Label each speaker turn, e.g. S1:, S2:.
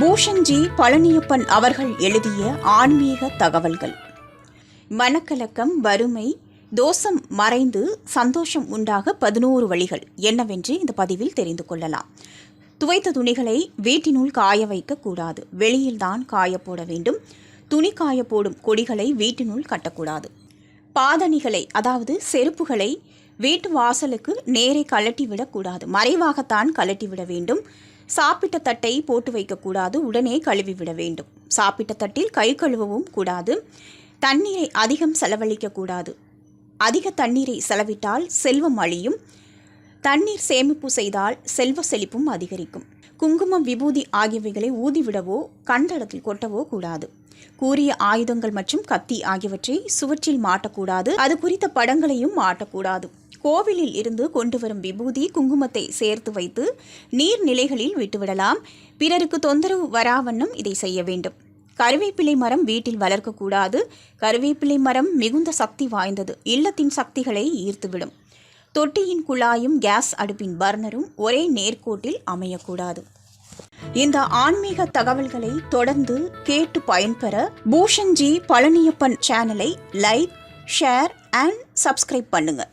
S1: பூஷன்ஜி பழனியப்பன் அவர்கள் எழுதிய ஆன்மீக தகவல்கள். மனக்கலக்கம் வறுமை தோஷம் மறைந்து சந்தோஷம் உண்டாக பதினோரு வழிகள் என்னவென்று இந்த பதிவில் தெரிந்து கொள்ளலாம். துவைத்த துணிகளை வீட்டினுள் காய வைக்கக்கூடாது வெளியில்தான் காய போட வேண்டும். துணி காய போடும் கொடிகளை வீட்டினுள் கட்டக்கூடாது. பாதணிகளை அதாவது செருப்புகளை வீட்டு வாசலுக்கு நேரே கழட்டி விடக்கூடாது. மறைவாகத்தான் கழட்டி விட வேண்டும். சாப்பிட்ட தட்டை போட்டு வைக்கக்கூடாது. உடனே கழுவி விட வேண்டும். சாப்பிட்ட தட்டில் கை கழுவவும் கூடாது. தண்ணீரை அதிகம் செலவழிக்கக்கூடாது. அதிக தண்ணீரை செலவிட்டால் செல்வம் அழியும். தண்ணீர் சேமிப்பு செய்தால் செல்வ செழிப்பும் அதிகரிக்கும். குங்குமம் விபூதி ஆகியவைகளை ஊதிவிடவோ கண்டடத்தில் கொட்டவோ கூடாது. கூறிய ஆயுதங்கள் மற்றும் கத்தி ஆகியவற்றை சுவற்றில் மாட்டக்கூடாது. அது குறித்த படங்களையும் மாட்டக்கூடாது. கோவிலில் இருந்து கொண்டு வரும் விபூதி குங்குமத்தை சேர்த்து வைத்து நீர்நிலைகளில் விட்டுவிடலாம். பிறருக்கு தொந்தரவு வராவண்ணம் இதை செய்ய வேண்டும். கருவேப்பிலை மரம் வீட்டில் வளர்க்கக்கூடாது. கருவேப்பிலை மரம் மிகுந்த சக்தி வாய்ந்தது. இல்லத்தின் சக்திகளை ஈர்த்துவிடும். தொட்டியின் குழாயும் கேஸ் அடுப்பின் பர்னரும் ஒரே நேர்கோட்டில் அமையக்கூடாது. இந்த ஆன்மீக தகவல்களை தொடர்ந்து கேட்டு பயன்பெற பூஷன்ஜி பழனியப்பன் சேனலை லைக் ஷேர் அண்ட் சப்ஸ்கிரைப் பண்ணுங்கள்